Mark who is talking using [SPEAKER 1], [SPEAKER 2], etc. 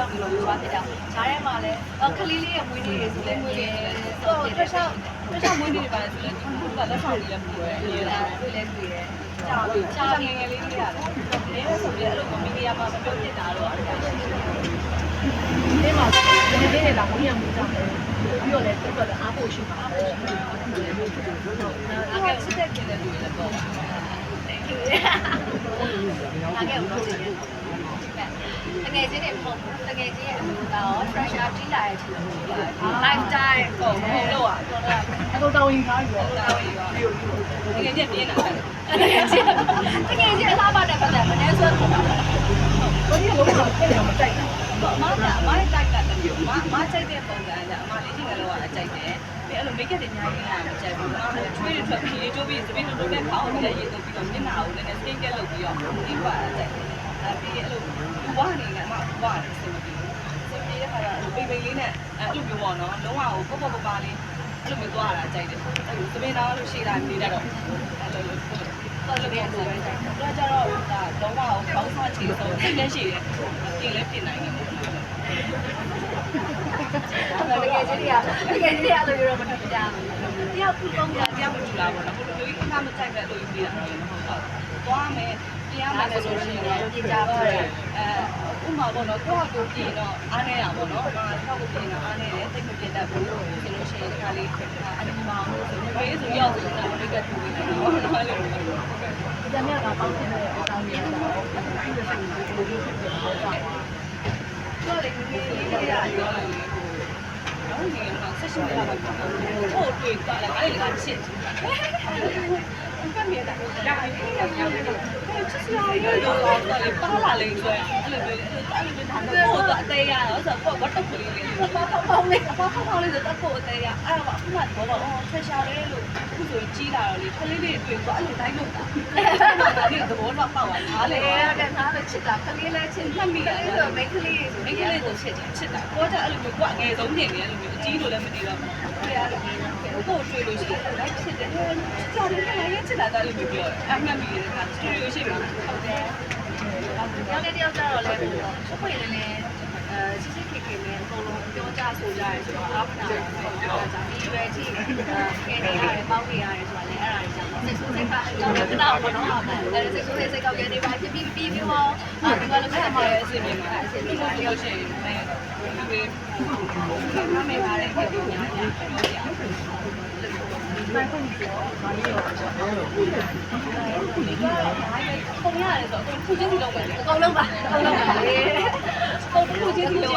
[SPEAKER 1] ကြောင့်မျိုးသွားဖြစ်တာဈားထဲမှာလည်းခလေးလေးရဲ့မွေးနေ့တွေဆိုလည်းမွေးနေ့ဆို
[SPEAKER 2] တော့
[SPEAKER 1] တော့
[SPEAKER 2] တခြားတခြားမွေးနေ့တွေပါဆိုလည်းသူကလက်ဆောင်တွေလည်းပို့ရဲနေလာ
[SPEAKER 1] တွေ့လဲတွေ့တယ်
[SPEAKER 2] ကြာပြီကြာငယ်ငယ်လေးတွေရတယ်နေလဲဆိုပြီးအဲ့လိုမီဒီယာမှာမပြောဖြစ်တာတော့အဲ့ဒါရှိတယ်
[SPEAKER 3] ဒီမှာဒီနေ့လေးလာဝင်ရမှုကြောင့်ပြီးတော့လည်းသူကအားဖို့ရှိပါအားဖို့ရှိပါ
[SPEAKER 2] အဲ့ကချစ်တဲ့ကလေးတွေလည်းပေါ့ပါ
[SPEAKER 1] thank you အားကဲဦးတင်တ ယ်တကယ်ချင်းနေမဟုတ်ဘူးတကယ်ချင်းရဲ့အမှုတော့ pressure ကြီးလာရဲ့ချင်လို့ lifetime
[SPEAKER 2] ဟုတ်ဟုတ်လို့อ่ะ
[SPEAKER 3] အတော့တောင်းရင်ထားပြီးတော့
[SPEAKER 2] တာဝန်ရောငယ်ချင်းပြင်းတာ
[SPEAKER 1] တကယ်ချင်းတကယ်ချင်းအလားပါတဲ့ပတ်သက်မနေဆွဲပုံပါ
[SPEAKER 3] ဘယ်လိုလုပ်တာလဲမတိုက်တာ
[SPEAKER 2] အမကအမရဲ့တိုက်တာတမျိုးအမအကြိုက်တဲ့ပုံစံကအမလေးချင်းကလောကအကြိုက်တယ်ပြီးအဲ့လို make up တွေအများကြီးလာမကြိုက်ဘူးအမချွေးတွေထွက်ပြီးရေးချိုးပြီးသပင်းတို့တို့နဲ့ခေါင်းကိုလည်းရေးသွင်းပြီးတော့မျက်နှာကိုလည်း skin care လုပ်ပြီးတော့ဒီပါအကြိုက်တယ်အဲ ပြီးအဲ့လိုဝါနေနဲ့အမဝါနေစင်မပြီးစင်ပြီးတဲ့ခါကျပိပိလေးနဲ့အဲ့လိုမျိုးပေါ့နော်လုံးဝကိုပေါ့ပေါ့ပါပါလေးအဲ့လိုမျိုးသွားတာကြိုက်တယ်အဲ့လိုသပင်းသားလို့ရှေ့လာနေတတ်တော့အဲ့လိုလိုတော့လည်းပြန်ဆိုပဲကြိုက်တယ်တော့ကျတော့ဒါလုံးဝကိုကောင်းစားချီဆုံးသိလည်းရှိတယ်ပြင်လည်းပြင်နိုင်တယ်ပေါ့
[SPEAKER 1] တကယ်ချင်းတွေကတကယ်ချင်းတွေအဲ့လိုရောမတူကြဘူး
[SPEAKER 2] တယောက်ခုသုံးကြတယောက်မတူလားပေါ့နော်ဘယ်လိုကြီးခဏမကြိုက်ပဲလို့ပြီးတာလည်းမဟုတ်တော့သွားမယ် ပြန်မယ်ဆိုလို့ရှိရင်တော့ပြင်ကြပါရဲ့အဲဥမာပေါ့နော်ကိုယ့်ဟာကိုယ်ပြင်တော့အားနေရပါပေါ့နော်အာထောက်ကိုပြင်တော့အားနေတယ်တိတ်မပြတ်တတ်ဘူးဆိုလို့ရှိရင်ဒီခါလေးအတူမောင်လို့ဆိုတော့ဘေးဆိုရောက်ဆိုတော့မိကတူပြီးတော့ဟုတ်တယ်လို့
[SPEAKER 3] ကြမ်းမြကပေါင်းနေတဲ့အတောင်းရတာတော့အခုဒီစိတ်ကိုဒီလိုဖြစ်ဖြစ်တော့တာ
[SPEAKER 2] တော့လေဒီလေးလေးရရောလေတော့ဒီမှာဆက်ရှင်လာပါတော့ဟိုတွေ့ကြတယ်အဲ့ဒါကချစ်ကမြဲတာဒါကလည်း ရောက်ရောက်တယ်ချစ်စရာရောတော့တော့ပါလာလိမ့်ဆိုရင်အဲ့လိုမျိုးအဲ့လိုမျိုးဒါတော့တော့အသေးရတော့ဆိုတော့ဘာတော့ကလေးလေးပေါပေါပေါလေးပေါပေါပေါလေးဆိုတော့ကိုအသေးရအဲ့တော့အခုမှတော့အော်ဆက်ရှာလေးလို့အခုဆိုကြီးလာတော့လေကလေးလေးတွေ့ဆိုအဲ့လိုတိုင်းလို့တာဒီသဘောတော့ပေါက်သွားတာလေ
[SPEAKER 1] လေတဲ့နားပဲချစ်တာခလေးလဲချစ်မှတ်မိတယ်ဆိုတော့မိတ်ကလေးဆို
[SPEAKER 2] မိန်းကလေးကိုချစ်ချစ်တာကိုကအဲ့လိုမျိုးကိုအငယ်ဆုံးနေတယ်အဲ့လိုမျိုးအကြီးလို့လည်းမတည်တော့ဘူးတွေ့ရတယ်ကိုတွေ့လို့ရှိရင်လို က်ချစ်တယ်ချစ်ကြတယ်လည်းရချစ်တာတော့လို့ပြောတယ်အမှတ်မိတယ်ကစတူဒီယိုရှိမှာဟုတ်တယ်
[SPEAKER 1] ရောက်တဲ့တယောက်ကျတော့လဲဟိုဖွင့်နေနေအဲချစ်ချစ်ခေခေနဲ့အကုန်လုံးပြောကြဆိုကြရဲဆိုတော့အားမနာဘူးပေါ့။ဒါကြောင့်ဒီရွယ်ထိအဲကဲနေရတယ်ပေါင်းနေရတယ်ဆိုတာလေအဲ့ဒါကြီးကြောင့်စိတ်ဆိုးစိတ်ကအကြောင်းလည်းမနာဘူးနော်။အဲစိတ်ဆိုးစိတ်စိတ်ကောက်ရနေပါဖြစ်ပြီးပြီးပြီးတော့အဲဒီမှာလည်း
[SPEAKER 2] အဲ့
[SPEAKER 1] ဆက်
[SPEAKER 2] မှာ
[SPEAKER 1] မှာ
[SPEAKER 2] လည်းအစီအစဉ်မှာအစီအစဉ်မှာပြောရှင်နေဒီမမေပါတဲ့ခေတ်ကိုညာညာ ပြောပြအောင်
[SPEAKER 3] နိုင်ဖို့ပြောဘာလို့လဲ
[SPEAKER 2] ပုံရတယ်ဆိုတော့ခုချင်းစီလုံးပဲ
[SPEAKER 1] အကုန်လုံးပါအကုန်လုံးပါလေ
[SPEAKER 2] ပုံခုချင်းစီလုံး